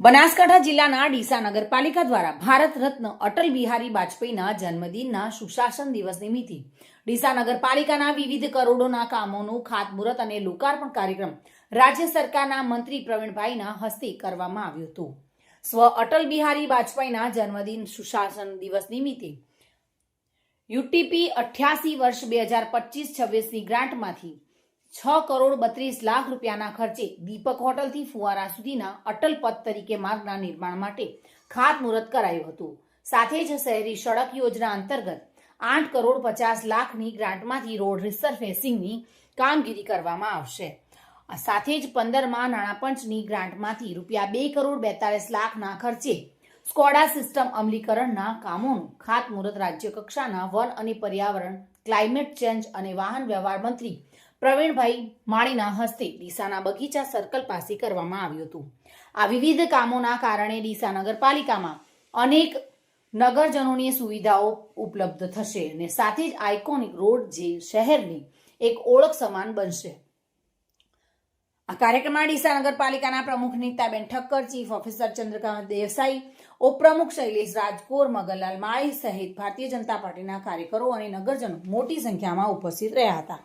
બનાસકાંઠા જિલ્લાના ડીસા નગરપાલિકા દ્વારા ભારત રત્ન અટલ બિહારી વાજપેયીના જન્મદિનના સુશાસન દિવસ નિમિત્તે ડીસા નગરપાલિકાના વિવિધ કરોડોના કામોનું ખાતમુહૂર્ત અને લોકાર્પણ કાર્યક્રમ રાજ્ય સરકારના મંત્રી પ્રવીણભાઈના હસ્તે કરવામાં આવ્યું હતું. સ્વ અટલ બિહારી વાજપેયીના જન્મદિન સુશાસન દિવસ નિમિત્તે યુટીપી અઠ્યાસી વર્ષ બે હજાર પચીસ છવ્વીસની ગ્રાન્ટમાંથી છ કરોડ બત્રીસ લાખ રૂપિયાના ખર્ચે દીપક હોટલથી ફુવારા સુધીના અટલ પથ તરીકે માર્ગના નિર્માણ માટે ખાતમુહૂર્ત કરાયું હતું. સાથે જ શહેરી સડક યોજના અંતર્ગત આઠ કરોડ પચાસ લાખની ગ્રાન્ટમાંથી રોડ રિસરફેસિંગની કામગીરી કરવામાં આવશે. સાથે જ પંદરમાં નાણાપંચની ગ્રાન્ટમાંથી રૂપિયા બે કરોડ બેતાલીસ લાખના ખર્ચે સ્કોડા સિસ્ટમ અમલીકરણના કામોનું ખાતમુહૂર્ત રાજ્ય કક્ષાના વન અને પર્યાવરણ, ક્લાઇમેટ ચેન્જ અને વાહન વ્યવહાર મંત્રી પ્રવીણભાઈ માળીના હસ્તે ડીસાના બગીચા સર્કલ પાસે કરવામાં આવ્યું હતું. આ વિવિધ કામોના કારણે ડીસા નગરપાલિકામાં અનેક નગરજનોની સુવિધાઓ ઉપલબ્ધ થશે અને સાથે જ આઇકોનિક રોડ જે શહેરની એક ઓળખ સમાન બનશે. આ કાર્યક્રમમાં ડીસા નગરપાલિકાના પ્રમુખ નીતાબેન ઠક્કર, ચીફ ઓફિસર ચંદ્રકાંત દેસાઈ, ઉપપ્રમુખ શૈલેષ રાજકોર, મગનલાલ માળી સહિત ભારતીય જનતા પાર્ટીના કાર્યકરો અને નગરજનો મોટી સંખ્યામાં ઉપસ્થિત રહ્યા હતા.